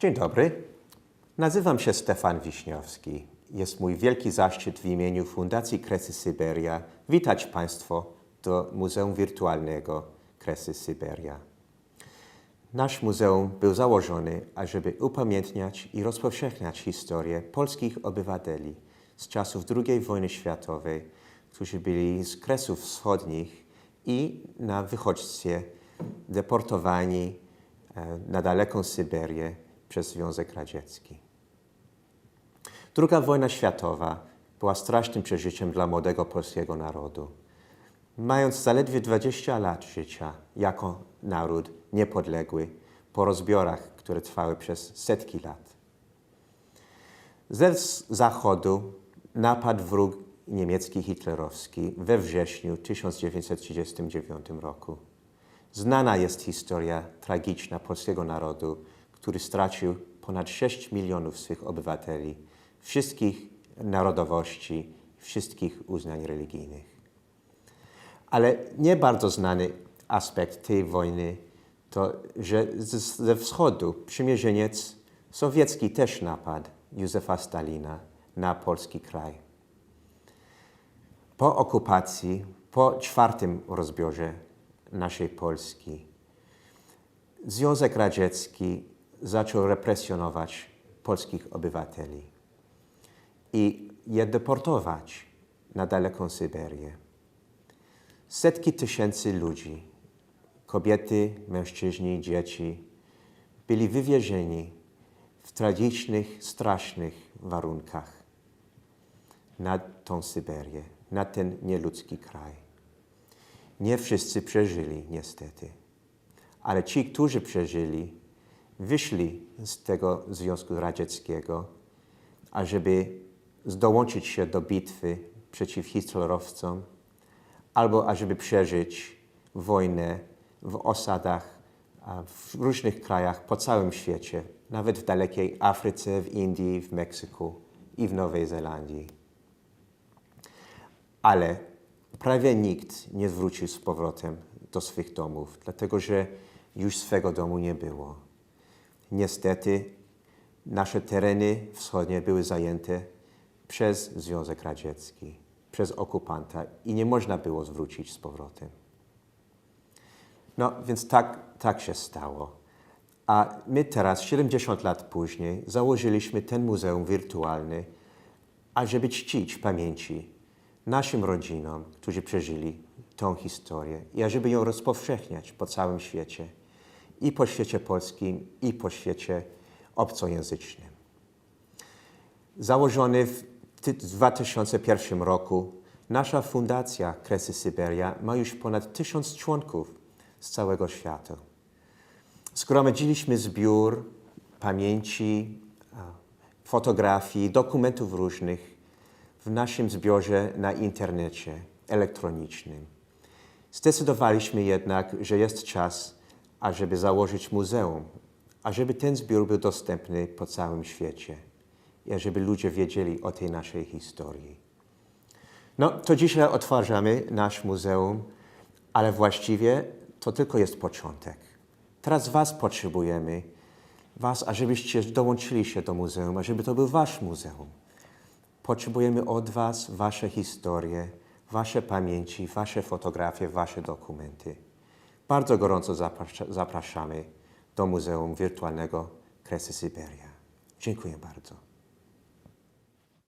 Dzień dobry. Nazywam się Stefan Wiśniowski. Jest mój wielki zaszczyt w imieniu Fundacji Kresy Syberia witać Państwo do Muzeum Wirtualnego Kresy Syberia. Nasz muzeum był założony, ażeby upamiętniać i rozpowszechniać historię polskich obywateli z czasów II wojny światowej, którzy byli z Kresów Wschodnich i na wychodźstwie deportowani e, na daleką Syberię przez Związek Radziecki. Druga wojna światowa była strasznym przeżyciem dla młodego polskiego narodu. Mając zaledwie 20 lat życia jako naród niepodległy po rozbiorach, które trwały przez setki lat. Ze zachodu napadł wróg niemiecki hitlerowski we wrześniu 1939 roku. Znana jest historia tragiczna polskiego narodu, który stracił ponad 6 milionów swych obywateli, wszystkich narodowości, wszystkich uznań religijnych. Ale nie bardzo znany aspekt tej wojny to, że ze wschodu przymierzyniec sowiecki też napadł Józefa Stalina na polski kraj. Po okupacji, po czwartym rozbiorze naszej Polski, Związek Radziecki zaczął represjonować polskich obywateli i je deportować na daleką Syberię. Setki tysięcy ludzi, kobiety, mężczyźni, dzieci, byli wywiezieni w tragicznych, strasznych warunkach na tą Syberię, na ten nieludzki kraj. Nie wszyscy przeżyli, niestety, ale ci, którzy przeżyli, wyszli z tego Związku Radzieckiego, ażeby dołączyć się do bitwy przeciw hitlerowcom, albo ażeby przeżyć wojnę w osadach w różnych krajach po całym świecie, nawet w dalekiej Afryce, w Indii, w Meksyku i w Nowej Zelandii. Ale prawie nikt nie wrócił z powrotem do swych domów, dlatego że już swego domu nie było. Niestety nasze tereny wschodnie były zajęte przez Związek Radziecki, przez okupanta i nie można było zwrócić z powrotem. No więc tak, tak się stało. A my teraz, 70 lat później, założyliśmy ten muzeum wirtualny, ażeby czcić pamięci naszym rodzinom, którzy przeżyli tą historię i ażeby ją rozpowszechniać po całym świecie i po świecie polskim, i po świecie obcojęzycznym. Założony w ty- 2001 roku, nasza fundacja Kresy Syberia ma już ponad tysiąc członków z całego świata. Zgromadziliśmy zbiór pamięci, fotografii, dokumentów różnych w naszym zbiorze na internecie elektronicznym. Zdecydowaliśmy jednak, że jest czas, ażeby założyć muzeum, ażeby ten zbiór był dostępny po całym świecie i ażeby ludzie wiedzieli o tej naszej historii. No, to dzisiaj otwarzamy nasz muzeum, ale właściwie to tylko jest początek. Teraz Was potrzebujemy, Was, ażebyście dołączyli się do muzeum, ażeby to był Wasz muzeum. Potrzebujemy od Was Wasze historie, Wasze pamięci, Wasze fotografie, Wasze dokumenty. Bardzo gorąco zaprasza- zapraszamy do Muzeum Wirtualnego Kresy Syberia. Dziękuję bardzo.